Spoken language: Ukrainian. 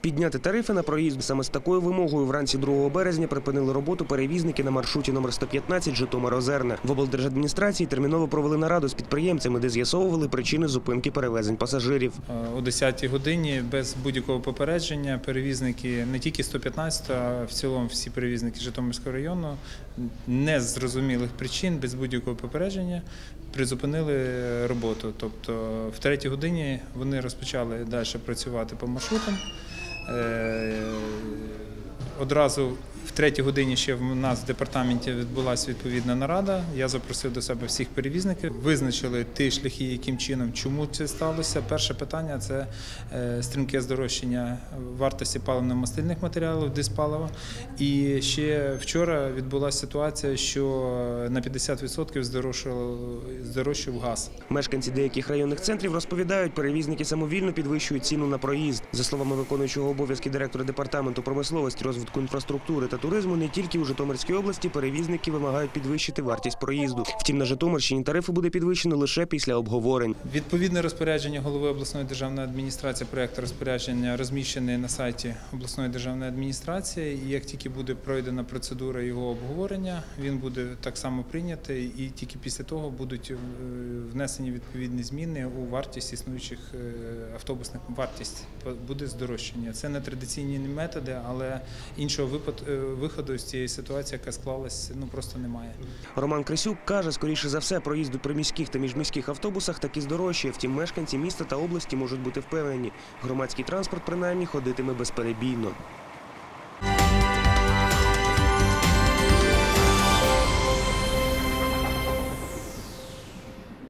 Підняти тарифи на проїзд саме з такою вимогою вранці 2 березня припинили роботу перевізники на маршруті номер 115 Житомир-Озерне. В облдержадміністрації терміново провели нараду з підприємцями, де з'ясовували причини зупинки перевезень пасажирів. О 10 годині без будь-якого попередження перевізники не тільки 115, а в цілому всі перевізники Житомирського району не з зрозумілих причин, без будь-якого попередження призупинили роботу. Тобто в третій годині вони розпочали далі працювати по маршрутам. Е, Одразу в третій годині ще в нас в департаменті відбулася відповідна нарада. Я запросив до себе всіх перевізників, визначили ті шляхи, яким чином, чому це сталося. Перше питання це е, стрімке здорожчання вартості паливно-мастильних матеріалів, диспалива. І ще вчора відбулася ситуація, що на 50% здорожчав, газ. Мешканці деяких районних центрів розповідають, перевізники самовільно підвищують ціну на проїзд. За словами виконуючого обов'язки директора департаменту промисловості, розвитку інфраструктури та туризму, не тільки у Житомирській області перевізники вимагають підвищити вартість проїзду. Втім, на Житомирщині тарифи буде підвищено лише після обговорень. Відповідне розпорядження голови обласної державної адміністрації, проект розпорядження розміщений на сайті обласної державної адміністрації. І як тільки буде пройдена процедура його обговорення, він буде так само прийнятий, і тільки після того будуть е, внесені відповідні зміни у вартість існуючих е, автобусних вартість буде здорожчання. Це не традиційні методи, але іншого випад- е, виходу з цієї ситуації, яка склалась, ну просто немає. Роман Крисюк каже, скоріше за все, проїзд у приміських та міжміських автобусах таки здорожчає. Втім, мешканці міста та області можуть бути впевнені, громадський транспорт принаймні ходитиме безперебійно.